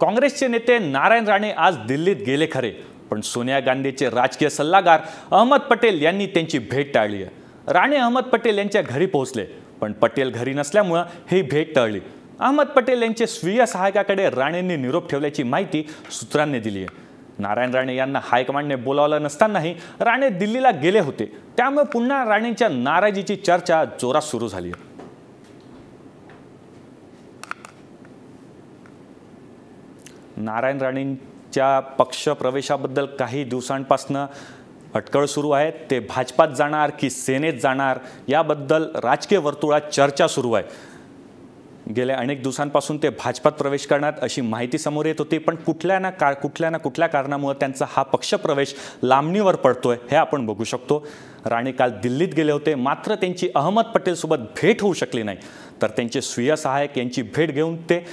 काँग्रेसचे नेते नारायण राणे आज दिल्लीत गेले खरे पण सोनिया गांधीचे राजकीय सल्लागार अहमद पटेल यांनी त्यांची भेट टाळली आहे. राणे अहमद पटेल यांच्या घरी पोहोचले पण पटेल घरी नसल्यामुळं ही भेट टळली. अहमद पटेल यांचे स्वीय सहायकाकडे राणेंनी निरोप ठेवल्याची माहिती सूत्रांनी दिली आहे. नारायण राणे यांना हायकमांडने बोलावलं नसतानाही राणे दिल्लीला गेले होते. त्यामुळे पुन्हा राणेंच्या नाराजीची चर्चा जोरात सुरू झाली आहे. नारायण राणेंच्या पक्ष प्रवेशाबद्दल काही दिवसांपासनं अटकळ सुरू आहे. ते भाजपात जाणार की सेनेत जाणार याबद्दल राजकीय वर्तुळात चर्चा सुरू आहे. गेल्या अनेक दिवसांपासून ते भाजपात प्रवेश करणार अशी माहिती समोर येत होती पण कुठल्या ना का कुठल्या ना कुठल्या कारणामुळे त्यांचा हा पक्षप्रवेश लांबणीवर पडतोय हे आपण बघू शकतो. राणे काल दिल्लीत गेले होते मात्र त्यांची अहमद पटेलसोबत भेट होऊ शकली नाही. तर त्यांचे स्वीय सहायक यांची भेट घेऊन ते